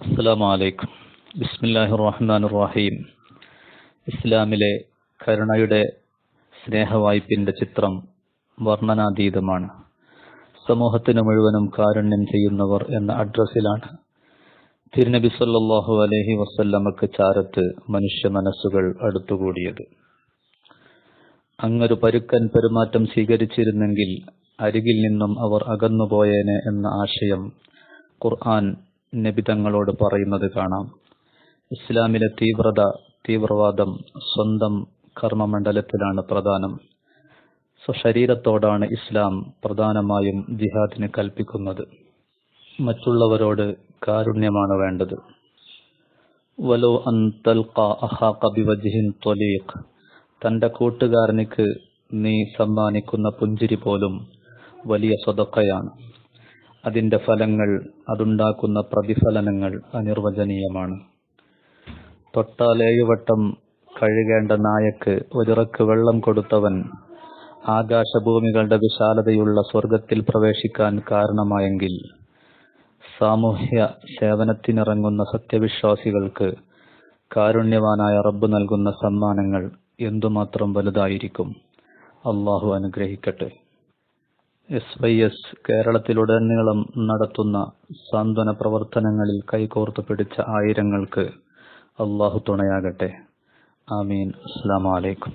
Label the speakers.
Speaker 1: അസ്സലാമു അലൈക്കും. ബിസ്മില്ലാഹി റഹ്മാൻ റഹീം. ഇസ്ലാമിലെ കരുണയുടെ സ്നേഹവായ്പിന്റെ ചിത്രം വർണനാതീതമാണ്. സമൂഹത്തിന് മുഴുവനും കാരുണ്യം ചെയ്യുന്നവർ എന്ന അഡ്രസ്സിലാണ് തിരുനബി സല്ലാഹു അലഹി വസ്ല്ലമക്ക് ചാരത്ത് മനുഷ്യ മനസ്സുകൾ അടുത്തുകൂടിയത്. അങ്ങൊരു പരുക്കൻ പെരുമാറ്റം സ്വീകരിച്ചിരുന്നെങ്കിൽ അരികിൽ നിന്നും അവർ അകന്നുപോയേനെ എന്ന ആശയം ഖുർആൻ നബി തങ്ങളോട് പറയുന്നത് കാണാം. ഇസ്ലാമിലെ തീവ്രത തീവ്രവാദം സ്വന്തം കർമ്മമണ്ഡലത്തിലാണ് പ്രധാനം. സ്വശരീരത്തോടാണ് ഇസ്ലാം പ്രധാനമായും ജിഹാദിന് കൽപ്പിക്കുന്നത്. മറ്റുള്ളവരോട് കാരുണ്യമാണ് വേണ്ടത്. വലോ ത്വലീഖ് തന്റെ കൂട്ടുകാരനിക്ക് നീ സമ്മാനിക്കുന്ന പുഞ്ചിരി പോലും വലിയ സ്വതക്കയാണ്. അതിന്റെ ഫലങ്ങൾ അതുണ്ടാക്കുന്ന പ്രതിഫലനങ്ങൾ അനിർവചനീയമാണ്. തൊട്ടാലേഴുവട്ടം കഴുകേണ്ട നായക്ക് ഒരിറക്ക് വെള്ളം കൊടുത്തവൻ ആകാശഭൂമികളുടെ വിശാലതയുള്ള സ്വർഗത്തിൽ പ്രവേശിക്കാൻ കാരണമായെങ്കിൽ സാമൂഹ്യ സേവനത്തിനിറങ്ങുന്ന സത്യവിശ്വാസികൾക്ക് കാരുണ്യവാനായ റബ്ബ് നൽകുന്ന സമ്മാനങ്ങൾ എന്തുമാത്രം വലുതായിരിക്കും? അള്ളാഹു അനുഗ്രഹിക്കട്ടെ. എസ് വൈ എസ് കേരളത്തിലുടനീളം നടത്തുന്ന സാന്ത്വന പ്രവർത്തനങ്ങളിൽ കൈകോർത്ത് പിടിച്ച ആയിരങ്ങൾക്ക് അള്ളാഹു തുണയാകട്ടെ. ആമീൻ. അസ്സാം വലൈക്കും